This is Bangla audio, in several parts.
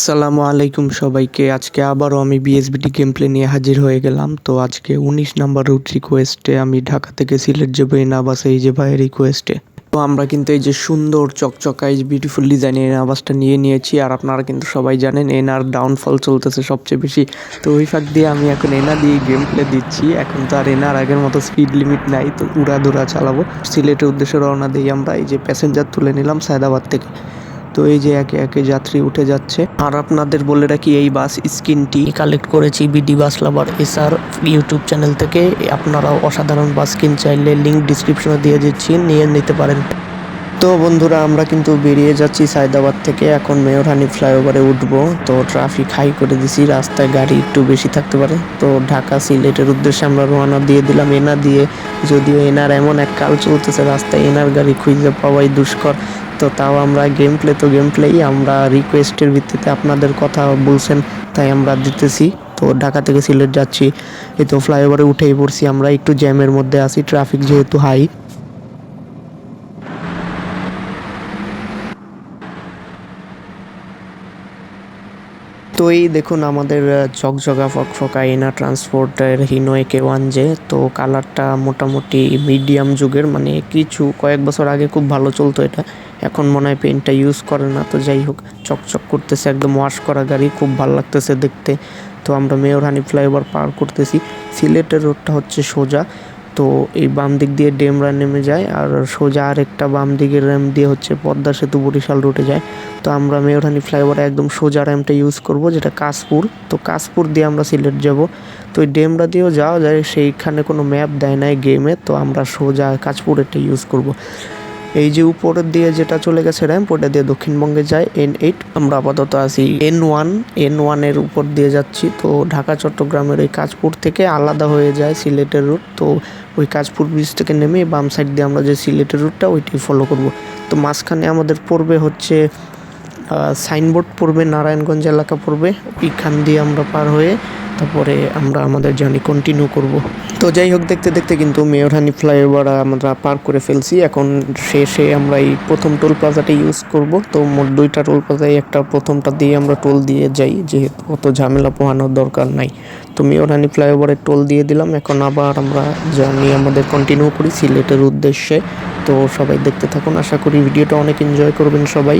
আসসালামু আলাইকুম সবাইকে। আজকে আবারও আমি বিএসবিটি গেম প্লে নিয়ে হাজির হয়ে গেলাম। তো আজকে উনিশ নাম্বার রুট রিকোয়েস্টে আমি ঢাকা থেকে সিলেট যাব এই নাবাসে এই যে ভাইয়ের রিকোয়েস্টে তো আমরা কিন্তু এই যে সুন্দর চকচকাই বিউটিফুল ডিজাইনের এই নাবাসটা নিয়ে নিয়েছি। আর আপনারা কিন্তু সবাই জানেন, এনার ডাউনফল চলতেছে সবচেয়ে বেশি। তো ওই ফাঁক দিয়ে আমি এখন এনা দিয়ে গেম প্লে দিচ্ছি। এখন তো আর এনার আগের মতো স্পিড লিমিট নাই। তো উড়া দুরা চালাবো। সিলেটের উদ্দেশ্যে রওনা দিই আমরা। এই যে প্যাসেঞ্জার তুলে নিলাম সায়দাবাদ থেকে। তো এই যে একে একে যাত্রী উঠে যাচ্ছে। আর আপনাদের বলে রাখি এই বাস স্ক্রিনটি কালেক্ট করেছি BD bus lover SR YouTube channel থেকে। আপনারাও অসাধারণ বাস কিন চাইলে লিঙ্ক ডিসক্রিপশনে দিয়ে দিচ্ছি নিয়ে নিতে পারেন। তো বন্ধুরা আমরা কিন্তু বেরিয়ে যাচ্ছি সায়দাবাদ থেকে। এখন মেয়রহানি ফ্লাইওভারে উঠবো। তো ট্রাফিক হাই করে দিছি রাস্তায় গাড়ি একটু বেশি থাকতে পারে। তো ঢাকা সিলেটের উদ্দেশ্যে আমরা রওনা দিয়ে দিলাম এনা দিয়ে। যদিও এনার এমন এক কাল চলতেছে রাস্তায় এনার গাড়ি খুঁজে পাওয়াই দুষ্কর। তো তাও আমরা গেম প্লে তো গেম প্লেই আমরা রিকোয়েস্টের ভিত্তিতে আপনাদের কথা বলছেন তাই আমরা দিতেছি। তো ঢাকা থেকে সিলেট যাচ্ছি এই তো ফ্লাইওভারে উঠেই পড়ছি আমরা একটু জ্যামের মধ্যে আছি ট্রাফিক যেহেতু হাই তো এই দেখুন আমাদের আহ, ঝকঝকা ফকফকা এনা ট্রান্সপোর্টের হিনোয়ে কে ওয়ান জে তো কালারটা মোটামুটি মিডিয়াম যুগের মানে কিছু কয়েক বছর আগে খুব ভালো চলতো এটা। এখন মনে হয় পেনটা ইউজ করে না, তো যাই হোক, চকচক করতেছে, একদম ওয়াশ করা গাড়ি, খুব ভালো লাগতেছে দেখতে। তো আমরা মেয়রহানি ফ্লাইওভার পার করতেছি। সিলেটের রোডটা হচ্ছে সোজা, তো এই বাম দিক দিয়ে ডেমরা নেমে যায়, আর সোজা আর একটা বাম দিকের র্যাম দিয়ে হচ্ছে পদ্মা সেতু বরিশাল রুটে যায়। তো আমরা মেয়রহানি ফ্লাইওভারে একদম সোজা র্যামটা ইউজ করব, যেটা কাশপুর। তো কাশপুর দিয়ে আমরা সিলেট যাব। তো ওই ডেমরা দিয়েও যাওয়া যায়, সেইখানে কোনো ম্যাপ দেয় নাই গেমে তো আমরা সোজা কাশপুরেরটা ইউজ করব। এই যে উপরের দিয়ে যেটা চলে গেছে র্যাম্প, ওটা দিয়ে দক্ষিণবঙ্গে যায় এন এইট আমরা আপাতত আছি এন ওয়ান এন ওয়ানের উপর দিয়ে যাচ্ছি। তো ঢাকা, চট্টগ্রামের ওই কাজপুর থেকে আলাদা হয়ে যায় সিলেটের রুট তো ওই কাজপুর ব্রিজ থেকে নেমে বাম সাইড দিয়ে আমরা যে সিলেটের রুটটা ওইটি ফলো করব। তো মাঝখানে আমাদের পড়বে হচ্ছে সাইনবোর্ড পড়বে, নারায়ণগঞ্জ এলাকা পড়বে। ওইখান দিয়ে আমরা পার হয়ে তারপরে আমরা আমাদের জার্নি কন্টিনিউ করব। তো যাই হোক, দেখতে দেখতে কিন্তু মেয়রহানি ফ্লাইওভার আমরা পার করে ফেলছি। এখন শেষে আমরা এই প্রথম টোল প্লাজাটা ইউজ করব। তো মোট দুইটা টোল প্লাজায় একটা প্রথমটা দিয়ে আমরা টোল দিয়ে যাই, যেহেতু অত ঝামেলা পোহানোর দরকার নাই। তো মেয়রহানি ফ্লাইওভারে টোল দিয়ে দিলাম। এখন আবার আমরা জার্নি আমাদের কন্টিনিউ করি সিলেটের উদ্দেশ্যে। তো সবাই দেখতে থাকুন। আশা করি ভিডিওটা অনেক এনজয় করবেন সবাই।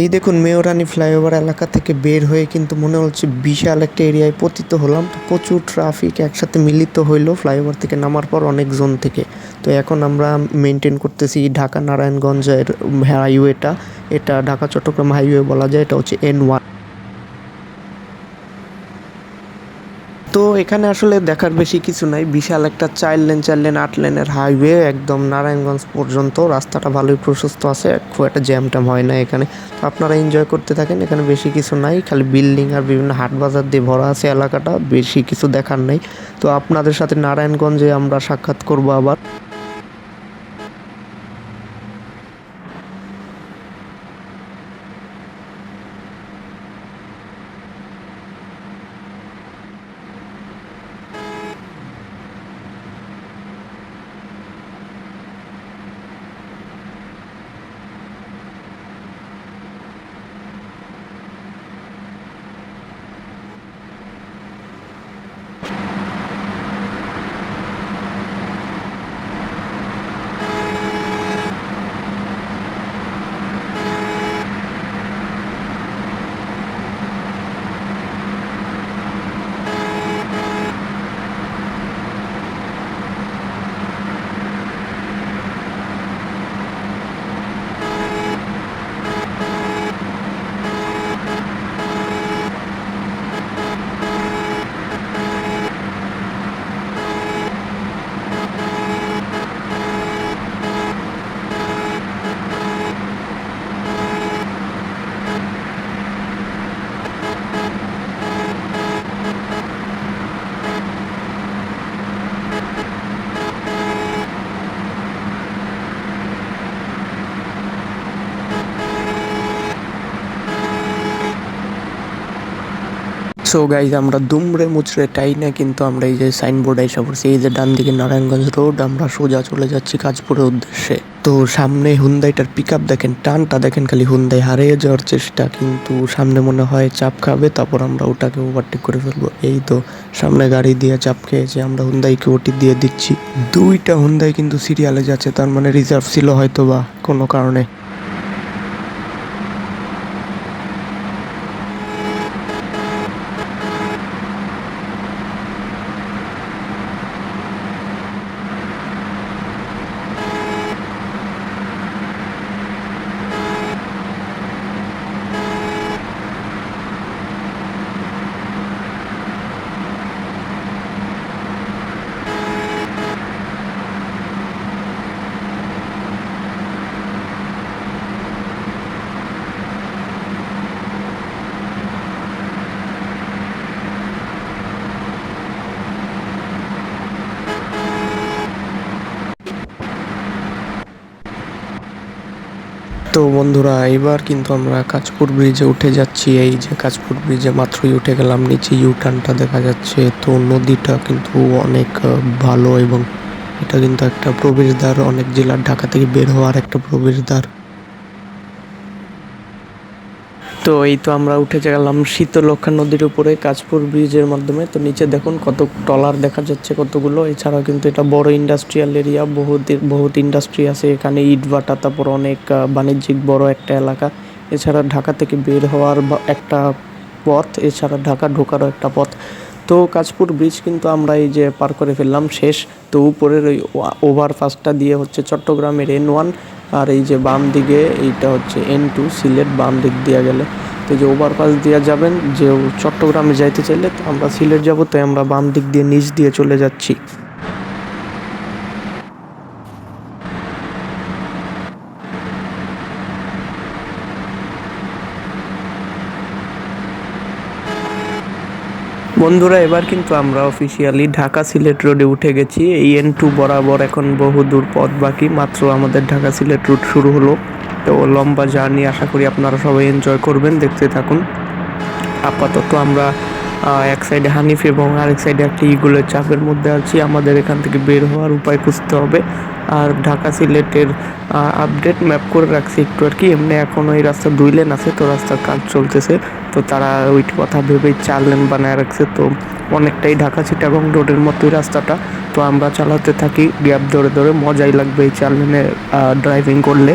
এই দেখুন মেয়রানি ফ্লাইওভার এলাকা থেকে বের হয়ে কিন্তু মনে হচ্ছে বিশাল একটা এরিয়ায় পতিত হলাম। তো প্রচুর ট্রাফিক একসাথে মিলিত হইল ফ্লাইওভার থেকে নামার পর অনেক জোন থেকে। তো এখন আমরা মেনটেন করতেছি ঢাকা নারায়ণগঞ্জের হাইওয়েটা। এটা ঢাকা চট্টগ্রাম হাইওয়ে বলা যায়, এটা হচ্ছে এন ওয়ান তো এখানে আসলে দেখার বেশি কিছু নাই। বিশাল একটা চার লেন চার লেন, আট লেনের হাইওয়ে একদম নারায়ণগঞ্জ পর্যন্ত। রাস্তাটা ভালোই প্রশস্ত আছে, খুব একটা জ্যাম ট্যাম হয় না এখানে। তো আপনারা এনজয় করতে থাকেন, এখানে বেশি কিছু নাই। খালি বিল্ডিং আর বিভিন্ন হাট বাজার দিয়ে ভরা আছে এলাকাটা, বেশি কিছু দেখার নাই। তো আপনাদের সাথে নারায়ণগঞ্জে আমরা সাক্ষাৎ করব আবার। সো গাইজ আমরা দুমড়ে মুচড়ে টাই না, কিন্তু আমরা এই যে সাইনবোর্ডে এসে পড়ছি, এই যে ডান দিকে নারায়ণগঞ্জ রোড আমরা সোজা চলে যাচ্ছি কাজপুরের উদ্দেশ্যে। তো সামনে হুন্দাইটার পিক আপ দেখেন, টানটা দেখেন খালি হুন্দাই হারিয়ে যাওয়ার চেষ্টা, কিন্তু সামনে মনে হয় চাপ খাবে, তারপর আমরা ওটাকে ওভারটেক করে ফেলব। এই তো সামনে গাড়ি দিয়ে চাপ খেয়েছে, আমরা হুন্দাইকে ওটি দিয়ে দিচ্ছি। দুইটা হুন্দাই কিন্তু সিরিয়ালে যাচ্ছে, তার মানে রিজার্ভ ছিল হয়তো বা কোনো কারণে। তো বন্ধুরা, এবার কিন্তু আমরা কাঁচপুর ব্রিজে উঠে যাচ্ছি। এই যে কাঁচপুর ব্রিজে মাত্রই উঠে গেলাম, নিচে ইউটার্নটা দেখা যাচ্ছে। তো নদীটা কিন্তু অনেক ভালো এবং এটা কিন্তু একটা প্রবেশদ্বার, অনেক জেলার ঢাকা থেকে বের হওয়ার একটা প্রবেশদ্বার। তো এই তো আমরা উঠে গেলাম শীতলক্ষা নদীর উপরে কাজপুর ব্রিজের মাধ্যমে। তো নিচে দেখুন কত ট্রলার দেখা যাচ্ছে কতগুলো। এছাড়াও কিন্তু এটা বড় ইন্ডাস্ট্রিয়াল এরিয়া, বহুত বহুত ইন্ডাস্ট্রি আছে এখানে, ইট, ভাটা, তারপর অনেক বাণিজ্যিক বড় একটা এলাকা। এছাড়া ঢাকা থেকে বের হওয়ার একটা পথ, এছাড়া ঢাকা ঢোকারও একটা পথ। তো কাজপুর ব্রিজ কিন্তু আমরা এই যে পার করে ফেললাম, শেষ। তো উপরের ওই ওভারপাসটা দিয়ে হচ্ছে চট্টগ্রামের এন ওয়ান আর এই যে বাম দিকে এইটা হচ্ছে এন টু সিলেট, বাম দিক দিয়ে গেলে। তো যে ওভারপাস দিয়ে যাবেন, যে চট্টগ্রামে যাইতে চাইলে, আমরা সিলেট যাব, তাই আমরা বাম দিক দিয়ে নিচ দিয়ে চলে যাচ্ছি। বন্ধুরা, এবার কিন্তু আমরা অফিসিয়ালি ঢাকা সিলেট রোডে উঠে গেছি। এই এন টু বরাবর এখন বহু দূর পথ বাকি, মাত্র আমাদের ঢাকা সিলেট রুট শুরু হলো। তো লম্বা জার্নি আশা করি আপনারা সবাই এনজয় করবেন, দেখতে থাকুন। আপাতত আমরা এক সাইডে হানিফ এবং আরেক সাইডে একটা ইগুলের চাপের মধ্যে আছি। আমাদের এখান থেকে বের হওয়ার উপায় খুঁজতে হবে। আর ঢাকা সিলেটের আপডেট ম্যাপ করে রাখছি একটু আর কি। এমনি এখন ওই রাস্তা দুই লেন আছে, তো রাস্তার কাজ চলতেছে। তো তারা ওই কথা ভেবেই চার লেন বানায় রাখছে। তো অনেকটাই ঢাকা চিটাগং রোডের মতোই রাস্তাটা। তো আমরা চালাতে থাকি গ্যাপ ধরে ধরে মজাই লাগবে এই চার লেনে ড্রাইভিং করলে।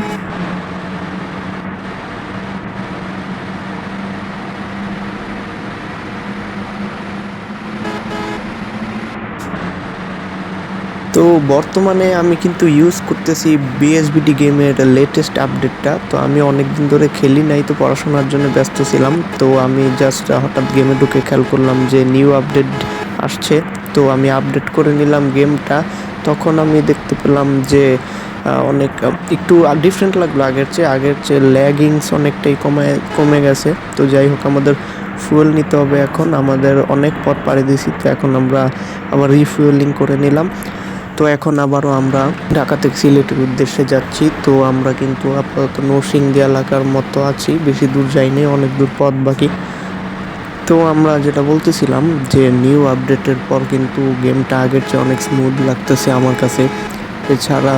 তো বর্তমানে আমি কিন্তু ইউজ করতেছি বিএসবিডি গেমের লেটেস্ট আপডেটটা তো আমি অনেক দিন ধরে খেলি নাই, তো পড়াশোনার জন্য ব্যস্ত ছিলাম। তো আমি জাস্ট হঠাৎ গেমে ঢুকে খেয়াল করলাম যে নিউ আপডেট আসছে। তো আমি আপডেট করে নিলাম গেমটা তখন আমি দেখতে পেলাম যে অনেক একটু ডিফারেন্ট লাগল আগের চেয়ে। আগের চেয়ে ল্যাগিংস অনেকটাই কমে কমে গেছে। তো যাই হোক, আমাদের ফুয়েল নিতে হবে এখন। আমাদের অনেক পথ পাড়ি দিয়েছি, তো এখন আমরা আবার রিফুয়েলিং করে নিলাম। তো এখন আবারও আমরা ঢাকা থেকে সিলেটের উদ্দেশ্যে যাচ্ছি। তো আমরা কিন্তু আপাতত নরসিংদী এলাকার মতো আছি। বেশি দূর যাইনি, অনেক দূর পথ বাকি। তো আমরা যেটা বলতেছিলাম যে নিউ আপডেটের পর কিন্তু গেমটা আগের চেয়ে অনেক স্মুথ লাগতেছে আমার কাছে। এছাড়া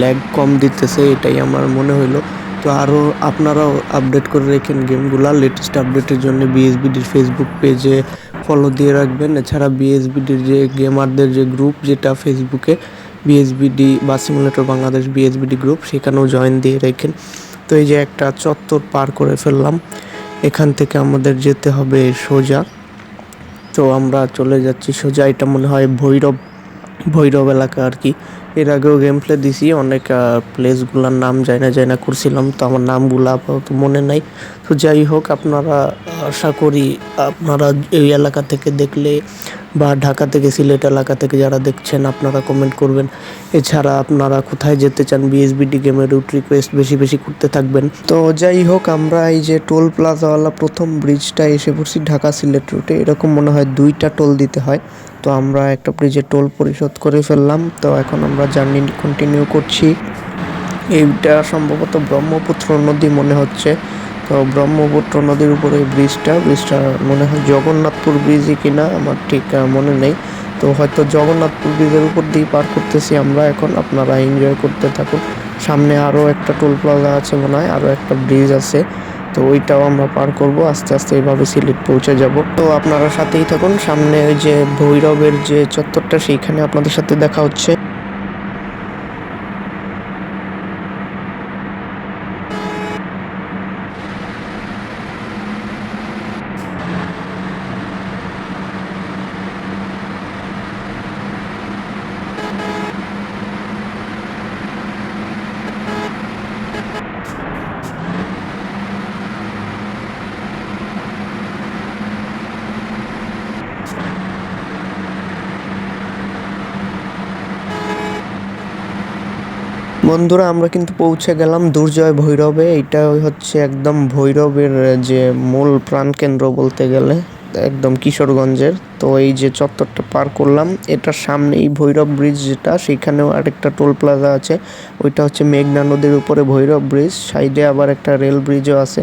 ল্যাগ কম দিতেছে, এটাই আমার মনে হইল। তো আরও আপনারাও আপডেট করে রেখেন গেমগুলা লেটেস্ট আপডেটের জন্য বিএসবিডির ফেসবুক পেজে ফলো দিয়ে রাখবেন। এছাড়া বিএসবিডির যে গেমারদের যে গ্রুপ যেটা ফেসবুকে বিএসবিডি বা সিমুলেটর বাংলাদেশ বিএসবিডি গ্রুপ সেখানেও জয়েন দিয়ে রেখেন। তো এই যে একটা চত্বর পার করে ফেললাম। এখান থেকে আমাদের যেতে হবে সোজা। তো আমরা চলে যাচ্ছি সোজা। এটা মনে হয় ভৈরব ভৈরব এলাকা আর কি। এর আগেও গেম প্লে দিছি, অনেক প্লেসগুলোর নাম যায় না যায় না করছিলাম, তো আমার নামগুলো আপাতত মনে নাই। তো যাই হোক, আপনারা আশা করি আপনারা এই এলাকা থেকে দেখলে বা ঢাকা থেকে, সিলেট এলাকা থেকে যারা দেখছেন, আপনারা কমেন্ট করবেন। এছাড়া আপনারা কোথায় যেতে চান বিএসবিডি গেমের রুট রিকোয়েস্ট বেশি বেশি করতে থাকবেন। তো যাই হোক, আমরা এই যে টোল প্লাজাওয়ালা প্রথম ব্রিজটা এসে পড়ছি ঢাকা, সিলেট রুটে এরকম মনে হয় দুইটা টোল দিতে হয়। তো আমরা একটা ব্রিজে টোল পরিশোধ করে ফেললাম। তো এখন আমরা জার্নি কন্টিনিউ করছি। এইটা সম্ভবত ব্রহ্মপুত্র নদী মনে হচ্ছে। তো ব্রহ্মপুত্র নদীর উপরে ব্রিজটা ব্রিজটা মনে হয় জগন্নাথপুর ব্রিজই কিনা, আমার ঠিক মনে নেই। তো হয়তো জগন্নাথপুর ব্রিজের উপর দিয়ে পার করতেছি আমরা এখন, আপনারা এনজয় করতে থাকুন। সামনে আরও একটা টোল প্লাজা আছে মনে হয় আরও একটা ব্রিজ আছে। তো ওইটাও আমরা পার করব, আস্তে আস্তে এইভাবে সিলেট পৌঁছে যাব। তো আপনারা সাথেই থাকুন, সামনে ওই যে ভৈরবের যে চত্বরটা, সেইখানে আপনাদের সাথে দেখা হচ্ছে। বন্ধুরা, আমরা কিন্তু পৌঁছে গেলাম দুর্জয় ভৈরবে। এটা হচ্ছে একদম ভৈরবের যে মূল প্রাণকেন্দ্র বলতে গেলে, একদম কিশোরগঞ্জের। তো এই যে চত্বরটা পার করলাম, এটার সামনেই ভৈরব ব্রিজ যেটা সেখানেও আরেকটা টোল প্লাজা আছে। ওইটা হচ্ছে মেঘনা নদীর উপরে ভৈরব ব্রিজ সাইডে আবার একটা রেল ব্রিজও আছে।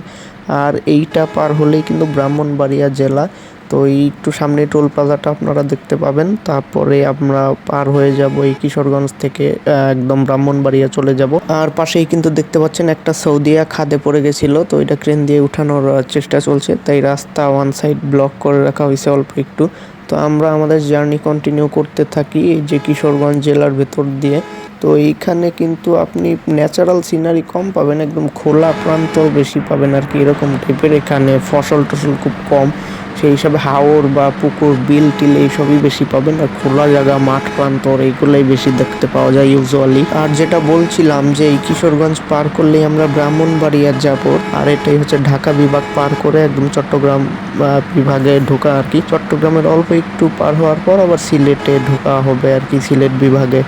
আর এইটা পার হলেই কিন্তু ব্রাহ্মণবাড়িয়া জেলা। তো এই একটু সামনে টোল প্লাজাটা আপনারা দেখতে পাবেন। তারপরে আমরা পার হয়ে যাব এই কিশোরগঞ্জ থেকে একদম ব্রাহ্মণবাড়িয়া চলে যাব। আর পাশেই কিন্তু দেখতে পাচ্ছেন একটা সৌদিয়া খাদে পড়ে গেছিল, তো এটা ক্রেন দিয়ে উঠানোর চেষ্টা চলছে। তাই রাস্তা ওয়ান সাইড ব্লক করে রাখা হয়েছে অল্প একটু। তো আমরা আমাদের জার্নি কন্টিনিউ করতে থাকি যে কিশোরগঞ্জ জেলার ভেতর দিয়ে। তো এইখানে কিন্তু আপনি ন্যাচারাল সিনারি কম পাবেন, একদম খোলা প্রান্ত বেশি পাবেন আর কি, এরকম টাইপের এখানে ফসল টসল খুব কম। সেই হিসাবে হাওর বা পুকুর, বিল টিল এইসবই বেশি পাবেন আর খোলা জায়গা, মাঠ প্রান্তর এইগুলোই বেশি দেখতে পাওয়া যায় ইউজুয়ালি আর যেটা বলছিলাম যে এই কিশোরগঞ্জ পার করলেই আমরা ব্রাহ্মণবাড়িয়ার যাব, আর এটাই হচ্ছে ঢাকা বিভাগ পার করে একদম চট্টগ্রাম বিভাগে ঢোকা আর কি। চট্টগ্রামের অল্প একটু পার হওয়ার পর আবার সিলেটে ঢোকা হবে আর কি, সিলেট বিভাগে।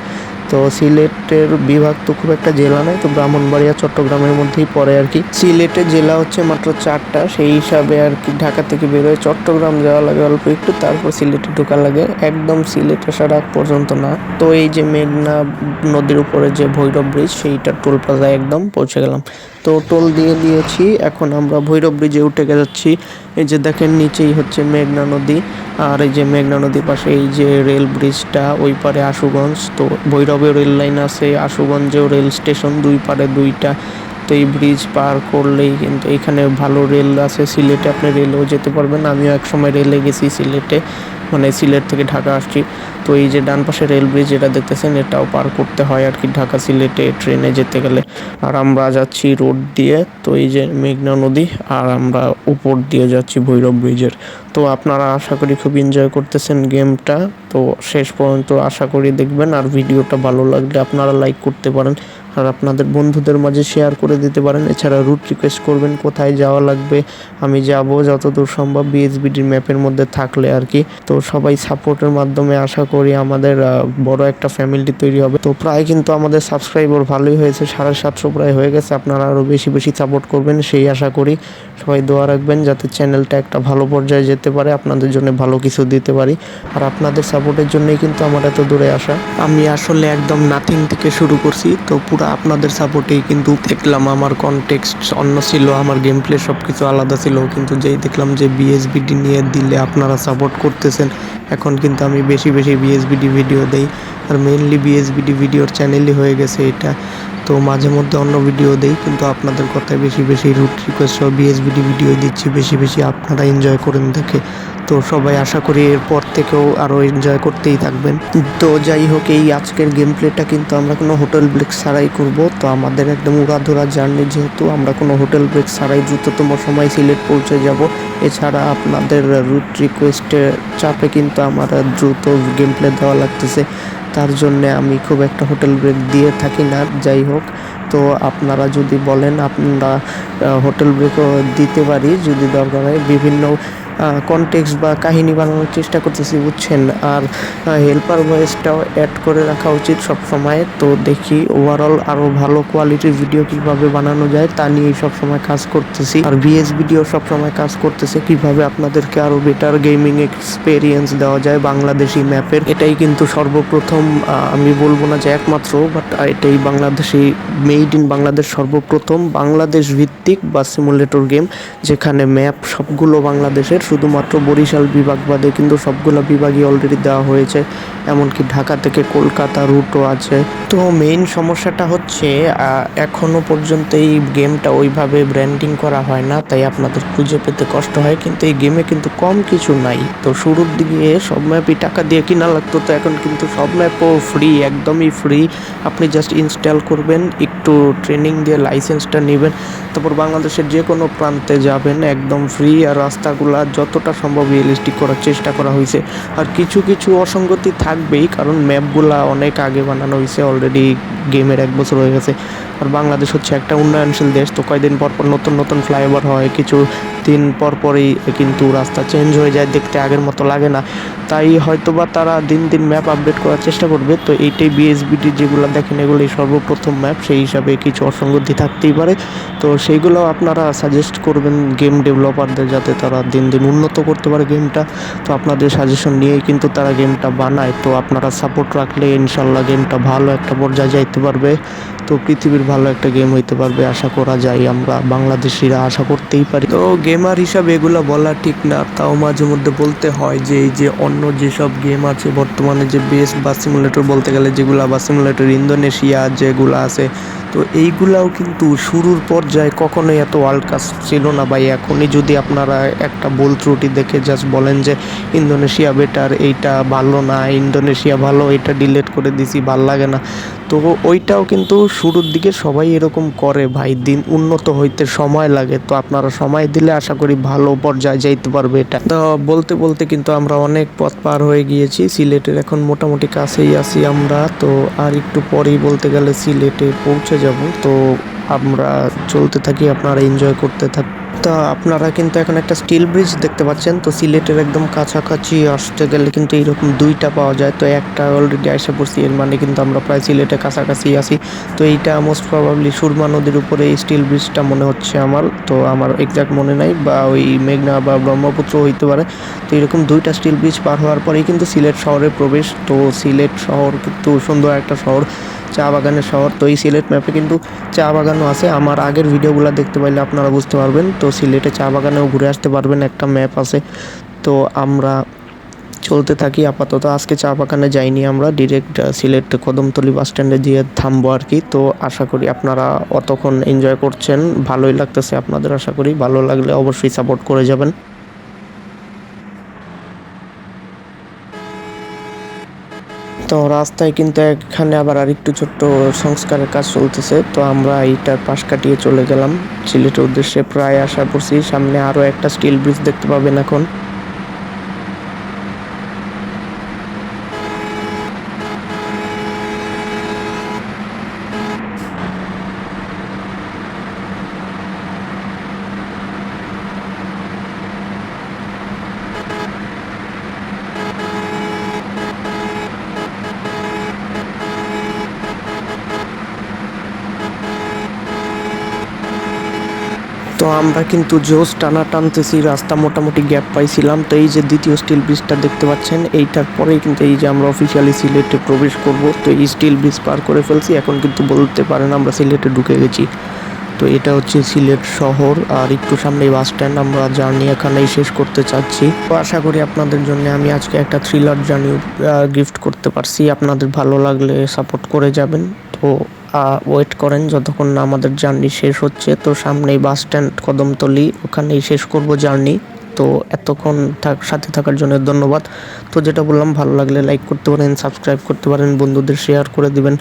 তো সিলেটের বিভাগ তো খুব একটা জেলা নয়, তো ব্রাহ্মণবাড়িয়া, চট্টগ্রামের মধ্যেই পড়ে আর কি। সিলেটের জেলা হচ্ছে মাত্র চারটা, সেই হিসাবে আর কি ঢাকা থেকে বেরোয়। চট্টগ্রাম যাওয়া লাগে অল্প একটু, তারপর সিলেটে ঢোকা লাগে। একদম সিলেট আসার আগ পর্যন্ত না। তো এই যে মেঘনা নদীর উপরে যে ভৈরব ব্রিজ সেইটা টোল প্লাজায় একদম পৌঁছে গেলাম। তো টোল দিয়ে দিয়েছি, এখন আমরা ভৈরব ব্রিজে উঠে যাচ্ছি এই যে দেখেন, নিচেই হচ্ছে মেঘনা নদী, আর এই যে মেঘনা নদীর পাশে এই যে রেল ব্রিজটা, ওই পারে আশুগঞ্জ। তো ভৈরবেও রেল লাইন আছে, আশুগঞ্জেও রেল স্টেশন, দুই পারে দুইটা। তো এই ব্রিজ পার করলেই কিন্তু এখানে ভালো রেল আছে। সিলেটে আপনি রেলেও যেতে পারবেন। আমিও এক সময় রেলে গেছি সিলেটে। মানে সিলেট থেকে ঢাকা আসছি। তো এই যে ডান পাশে রেল ব্রিজ যেটা দেখতেছেন, এটাও পার করতে হয় আর কি ঢাকা সিলেটে ট্রেনে যেতে গেলে। আর আমরা যাচ্ছি রোড দিয়ে, তো এই যে মেঘনা নদী আর আমরা উপর দিয়ে যাচ্ছি ভৈরব ব্রিজের তো আপনারা আশা করি খুব এনজয় করতেছেন গেমটা তো শেষ পর্যন্ত আশা করি দেখবেন আর ভিডিওটা ভালো লাগলে আপনারা লাইক করতে পারেন। আর আপনাদের বন্ধুদের মাঝে শেয়ার করে দিতে পারেন। এছাড়া রুট রিকোয়েস্ট করবেন, কোথায় যাওয়া লাগবে, আমি যাব, যতদূর সম্ভব বিএসবিডির ম্যাপের মধ্যে থাকলে আর কি। তো সবাই সাপোর্টের মাধ্যমে আশা করি আমাদের বড় একটা ফ্যামিলি তৈরি হবে। তো প্রায় কিন্তু আমাদের সাবস্ক্রাইবার ভালোই হয়েছে, সাড়ে সাতশো প্রায় হয়ে গেছে। আপনারা আরও বেশি বেশি সাপোর্ট করবেন, সেই আশা করি। সবাই দোয়া রাখবেন যাতে চ্যানেলটা একটা ভালো পর্যায়ে যেতে পারে, আপনাদের জন্য ভালো কিছু দিতে পারি। আর আপনাদের সাপোর্টের জন্যই কিন্তু আমার এত দূরে আসা। আমি আসলে একদম নাথিং থেকে শুরু করছি, তো পুরো আপনাদের সাপোর্টেই কিন্তু দেখলাম আমার কনটেক্সট অন্য ছিল, আমার গেম প্লে সব কিছু আলাদা ছিল, কিন্তু যেই দেখলাম যে বিএসবিডি নিয়ে দিলে আপনারা সাপোর্ট করতেছেন, এখন কিন্তু আমি বেশি বেশি বিএসবিডি ভিডিও দেই। আর মেইনলি বিএসবিডি ভিডিওর চ্যানেলই হয়ে গেছে এটা। তো মাঝে মধ্যে অন্য ভিডিও দেই, কিন্তু আপনাদের কথায় বেশি বেশি রুট রিকোয়েস্ট সহ বিএসবিডি ভিডিও দিচ্ছি, বেশি বেশি আপনারা এনজয় করেন দেখে। তো সবাই আশা করি এরপর থেকেও আরও এনজয় করতেই থাকবেন। তো যাই হোক, এই আজকের গেম প্লেটা কিন্তু আমরা কোনো হোটেল ব্রেক ছাড়াই করব। তো আমাদের একদম উড়াধুরা জার্নি যেহেতু, আমরা কোনো হোটেল ব্রেক ছাড়াই দ্রুততম সময় সিলেট পৌঁছে যাব। এছাড়া আপনাদের রুট রিকোয়েস্টের চাপে কিন্তু আমার দ্রুত গেম প্লে দেওয়া লাগতেছে। তার জন্য আমি খুব একটা হোটেল ব্রেক দিয়ে থাকি না, যাই হোক। তো আপনারা যদি বলেন, আপনারা হোটেল ব্রেকও দিতে পারি, যদি দরকার হয়। বিভিন্ন কনটেক্সট বা কাহিনী বানানোর চেষ্টা করতেছি, বুঝছেন? আর হেল্পার ভয়েসটাও অ্যাড করে রাখা উচিত সব সময় তো দেখি ওভারঅল আরও ভালো কোয়ালিটির ভিডিও কীভাবে বানানো যায়, তা নিয়ে সব সময় কাজ করতেছি। আর ভিএস ভিডিও সব সময় কাজ করতেছে, কীভাবে আপনাদেরকে আরও বেটার গেমিং এক্সপেরিয়েন্স দেওয়া যায় বাংলাদেশি ম্যাপের এটাই কিন্তু সর্বপ্রথম আমি বলব না যে একমাত্র বাট এটাই বাংলাদেশি মেড ইন বাংলাদেশ সর্বপ্রথম বাংলাদেশ ভিত্তিক বা সিমুলেটর গেম যেখানে ম্যাপ সবগুলো বাংলাদেশের শুধুমাত্র বরিশাল বিভাগ বাদে কিন্তু সবগুলো বিভাগই অলরেডি দেওয়া হয়েছে এমনকি ঢাকা থেকে কলকাতা রুটও আছে। তো মেইন সমস্যাটা হচ্ছে আহ, এখনও পর্যন্ত এই গেমটা ওইভাবে ব্র্যান্ডিং করা হয় না তাই আপনাদের খুঁজে পেতে কষ্ট হয় কিন্তু এই গেমে কিন্তু কম কিছু নাই। তো শুরুর দিকে সব ম্যাপই টাকা দিয়ে কিনা লাগতো তো এখন কিন্তু সব ম্যাপও ফ্রি একদমই ফ্রি আপনি জাস্ট ইনস্টল করবেন একটু ট্রেনিং দিয়ে লাইসেন্সটা নেবেন তারপর বাংলাদেশের যে কোনো প্রান্তে যাবেন একদম ফ্রি আর রাস্তাগুলা যতটা সম্ভব রিয়েলিস্টিক করার চেষ্টা করা হয়েছে। আর কিছু কিছু অসঙ্গতি থাকবেই, কারণ ম্যাপগুলা অনেক আগে বানানো হয়েছে অলরেডি গেমের এক বছর হয়ে গেছে। আর বাংলাদেশ হচ্ছে একটা উন্নয়নশীল দেশ, তো কয়দিন পর পর নতুন নতুন ফ্লাইওভার হয়, কিছু দিন পর পরই কিন্তু রাস্তা চেঞ্জ হয়ে যায়, দেখতে আগের মতো লাগে না। তাই হয়তোবা তারা দিন দিন ম্যাপ আপডেট করার চেষ্টা করবে, তো এইটাই বিএসবিটি যেগুলো দেখেন, এগুলোই সর্বপ্রথম ম্যাপ সেই হিসাবে কিছু অসঙ্গতি থাকতেই পারে। তো সেইগুলো আপনারা সাজেস্ট করবেন গেম ডেভেলপারদের যাতে তারা দিন দিন উন্নত করতে পারে গেমটা, তো আপনাদের সাজেশন নিয়েই কিন্তু তারা গেমটা বানায়। তো আপনারা সাপোর্ট রাখলে ইনশাল্লাহ গেমটা ভালো একটা পর্যায়ে যাইতে পারবে। তো পৃথিবীর ভালো একটা গেম হইতে পারবে, আশা করা যায় আমরা, বাংলাদেশিরা আশা করতেই পারি। তো গেমার হিসাবে এগুলো বলা ঠিক না, তাও মাঝে মধ্যে বলতে হয় যে, এই যে অন্য যেসব গেম আছে, বর্তমানে যে বেস বা সিমুলেটর বলতে গেলে যেগুলা বা সিমুলেটর ইন্দোনেশিয়া যেগুলো আছে, তো এইগুলাও কিন্তু শুরুর পর্যায়ে কখনোই এত ওয়ার্ল্ড কাপ ছিল না ভাই। এখনই যদি আপনারা একটা ভুল ত্রুটি দেখে জাস্ট বলেন যে, ইন্দোনেশিয়া বেটার এইটা ভালো না, ইন্দোনেশিয়া ভালো, এটা ডিলেট করে দিছি, ভালো লাগে না। তো ওইটাও কিন্তু শুরুর দিকে সবাই এরকম করে, ভাই, দিন উন্নত হইতে সময় লাগে। তো আপনারা সময় দিলে আশা করি ভালো পর্যায়ে যাইতে পারবে এটা। তো বলতে বলতে কিন্তু আমরা অনেক পথ পার হয়ে গিয়েছি। সিলেটের এখন মোটামুটি কাছেই আছি আমরা। তো আর একটু পরেই বলতে গেলে সিলেটে পৌঁছে যাব। তো আমরা চলতে থাকি, আপনারা এনজয় করতে থাক তো আপনারা কিন্তু এখন একটা স্টিল ব্রিজ দেখতে পাচ্ছেন। তো সিলেটের একদম কাছাকাছি আসতে গেলে কিন্তু এইরকম দুইটা পাওয়া যায়। তো একটা অলরেডি আইসা পড়ছি, এর মানে কিন্তু আমরা প্রায় সিলেটের কাছাকাছি আছি। তো এইটা মোস্ট প্রবাবলি সুরমা নদীর উপরে এই স্টিল ব্রিজটা মনে হচ্ছে আমার। তো আমার এক্সাক্ট মনে নাই, বা ওই মেঘনা বা ব্রহ্মপুত্র হইতে পারে। তো এরকম দুইটা স্টিল ব্রিজ পার হওয়ার পরেই কিন্তু সিলেট শহরে প্রবেশ। তো সিলেট শহর কিন্তু সুন্দর একটা শহর। চা বাগানের শহর। তো এই সিলেট ম্যাপে কিন্তু চা বাগানও আছে। আমার আগের ভিডিওগুলো দেখতে পাইলে আপনারা বুঝতে পারবেন। তো সিলেটে চা বাগানেও ঘুরে আসতে পারবেন, একটা ম্যাপ আছে। তো আমরা চলতে থাকি আপাতত। আজকে চা বাগানে যাইনি আমরা ডিরেক্ট সিলেট কদমতলি বাস স্ট্যান্ডে গিয়ে থামবো আর কি। তো আশা করি আপনারা অতক্ষণ এনজয় করছেন, ভালোই লাগতেছে আপনাদের আশা করি। ভালো লাগলে অবশ্যই সাপোর্ট করে যাবেন। তো রাস্তায় কিন্তু এখানে আবার আর একটু ছোট্ট সংস্কারের কাজ চলতেছে। তো আমরা এইটার পাশ কাটিয়ে চলে গেলাম। সিলেটের উদ্দেশ্যে প্রায় আশা করছি সামনে আরও একটা স্টিল ব্রিজ দেখতে পাবেন এখন। আমরা কিন্তু জোস টানা টানতেছি রাস্তা মোটামুটি গ্যাপ পাইছিলাম। তো এই যে দ্বিতীয় স্টিল ব্রিজটা দেখতে পাচ্ছেন, এইটার পরেই কিন্তু এই যে আমরা অফিসিয়ালি সিলেটে প্রবেশ করব। তো এই স্টিল ব্রিজ পার করে ফেলছি, এখন কিন্তু বলতে পারেন আমরা সিলেটে ঢুকে গেছি। তো এটা হচ্ছে সিলেট শহর, আর একটু সামনেই বাস স্ট্যান্ড আমরা জার্নি এখানেই শেষ করতে চাচ্ছি। তো আশা করি আপনাদের জন্য আমি আজকে একটা থ্রিলার জার্নি গিফট করতে পারছি। আপনাদের ভালো লাগলে সাপোর্ট করে যাবেন। তো ওয়েট করেন, যতক্ষণ না আমাদের জার্নি শেষ হচ্ছে, তো সামনেই বাস স্ট্যান্ড কদমতলি, ওখানেই শেষ করব জার্নি তো এতক্ষণ থাক সাথে থাকার জন্য ধন্যবাদ। তো যেটা বললাম, ভালো লাগলে লাইক করতে পারেন সাবস্ক্রাইব করতে পারেন, বন্ধুদের শেয়ার করে দিবেন।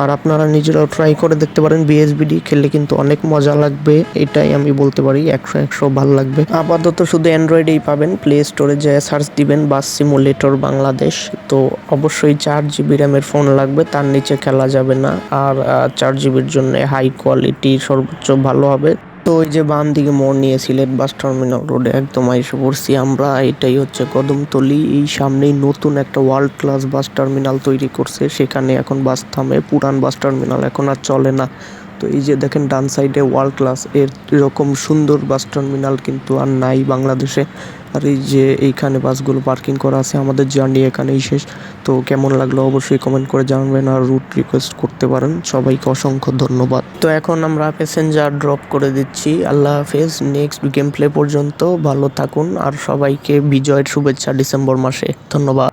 আর আপনারা নিজেরাও ট্রাই করে দেখতে পারেন বিএসবিডি খেললে কিন্তু অনেক মজা লাগবে। এটাই আমি বলতে পারি, একশো একশো ভালো লাগবে। আপাতত শুধু অ্যান্ড্রয়েডেই পাবেন প্লে স্টোরে যে সার্চ দিবেন বাস সিমুলেটর বাংলাদেশ তো অবশ্যই চার জিবি র্যামের ফোন লাগবে, তার নিচে খেলা যাবে না। আর চার জিবির জন্য হাই কোয়ালিটি সর্বোচ্চ ভালো হবে। তো ওই যে বাম দিকে মোড় নিয়ে সিলেট বাস টার্মিনাল রোডে একদম এসে পড়ছি। আমরা এটাই হচ্ছে কদমতলি। এই সামনেই নতুন একটা ওয়ার্ল্ড ক্লাস বাস টার্মিনাল তৈরি করছে। সেখানে এখন বাস থামে, পুরান বাস টার্মিনাল এখন আর চলে না। তো এই যে দেখেন ডান সাইডে ওয়ার্ল্ড ক্লাস এর এরকম সুন্দর বাস টার্মিনাল কিন্তু আর নাই বাংলাদেশে। আর এই যে এইখানে বাসগুলো পার্কিং করা আছে, আমাদের জার্নি এখানেই শেষ। তো কেমন লাগল অবশ্যই কমেন্ট করে জানবেন আর রুট রিকোয়েস্ট করতে পারেন। সবাইকে অসংখ্য ধন্যবাদ। তো এখন আমরা প্যাসেঞ্জার ড্রপ করে দিচ্ছি। আল্লাহ হাফেজ। নেক্সট গেম প্লে পর্যন্ত ভালো থাকুন আর সবাইকে বিজয়ের শুভেচ্ছা ডিসেম্বর মাসে। ধন্যবাদ।